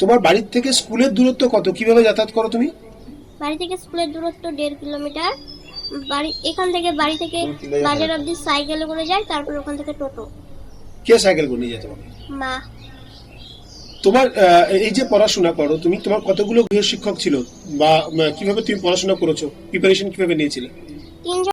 তোমার বাড়ির থেকে স্কুলের দূরত্ব কত? কীভাবে যাতায়াত করো তুমি? বাড়ি থেকে স্কুলের দূরত্ব দেড় কিলোমিটার। বাড়ি এখান থেকে বাড়ি থেকে বাজার অব্দি সাইকেলে করে যায় তারপর ওখান থেকে টোটো। কে সাইকেল করে নিয়ে যেতে পারো মা। তোমার এই যে পড়াশোনা করো তুমি তোমার কতগুলো গৃহ শিক্ষক ছিল? বা কীভাবে তুমি পড়াশোনা করেছ? প্রিপারেশন কীভাবে নিয়েছিলে? তিনজন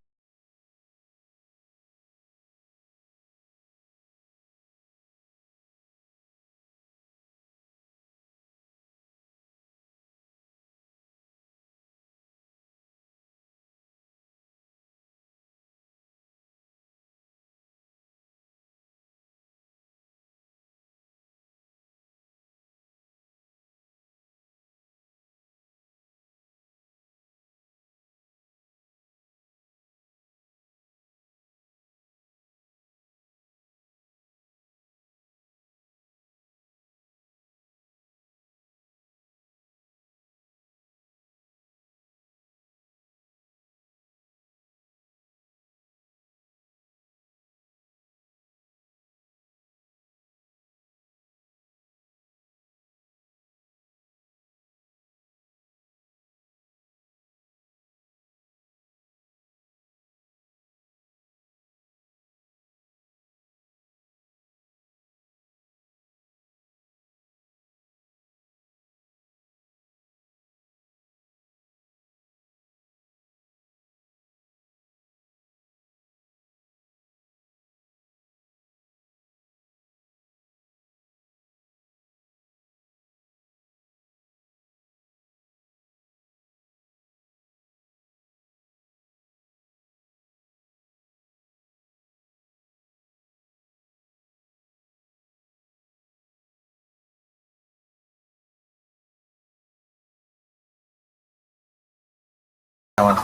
আমার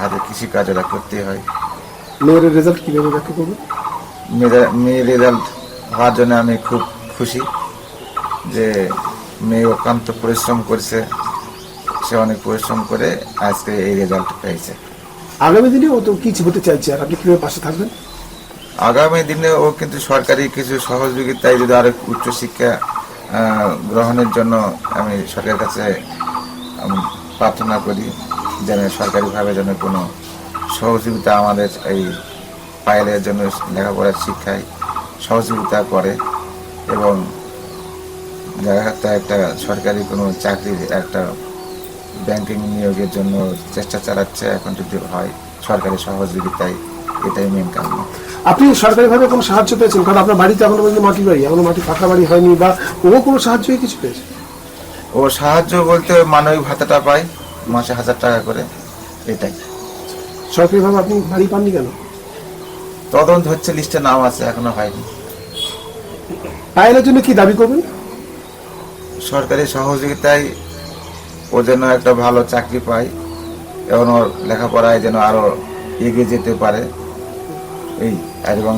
হাতে কৃষিকাজ ওরা করতে হয়। মেয়ের রেজাল্ট কীভাবে ব্যাখ্যা করবে? মেয়েরা রেজাল্ট হওয়ার জন্য আমি খুব খুশি যে মেয়ে অক্লান্ত পরিশ্রম করেছে। সে অনেক পরিশ্রম করে আজকে এই রেজাল্ট পেয়েছে। আগামী দিনে ও তো কি হতে চাইছে আর আপনি কীভাবে পাশে থাকবেন? আগামী দিনে ও কিন্তু সরকারি কিছু সহযোগিতায় যদি আরও উচ্চশিক্ষা গ্রহণের জন্য আমি সরকারের কাছে প্রার্থনা করি। যেন সরকারিভাবে যেন কোনো সহযোগিতা আমাদের এই পাইলের জন্য লেখাপড়ার শিক্ষায় সহযোগিতা করে এবং দেখা একটা সরকারি কোনো চাকরির একটা ব্যাংকিং নিয়োগের জন্য চেষ্টা চালাচ্ছে এখন যদি হয় সরকারি সহযোগিতায় এটাই মেন কারণ। আপনি সরকারিভাবে কোনো সাহায্য পেয়েছেন? কারণ আপনার বাড়িতে এখনও পর্যন্ত মাটির বাড়ি এখনও মাটি ফাঁকা বাড়ি হয়নি বা ও কোনো সাহায্য কিছু পেয়েছে? ও সাহায্য বলতে মানবিক ভাতাটা পায় মাসে হাজার টাকা করে এটাই সরকারিভাবে আপনি বাড়ি পাননি কেন? তদন্ত হচ্ছে লিস্টে নাম আছে এখনও হয়নি। পায়েলের জন্য কি দাবি করবেন? সরকারি সহযোগিতায় ও যেন একটা ভালো চাকরি পায় এবং ওর লেখাপড়ায় যেন আরও এগিয়ে যেতে পারে এই এবং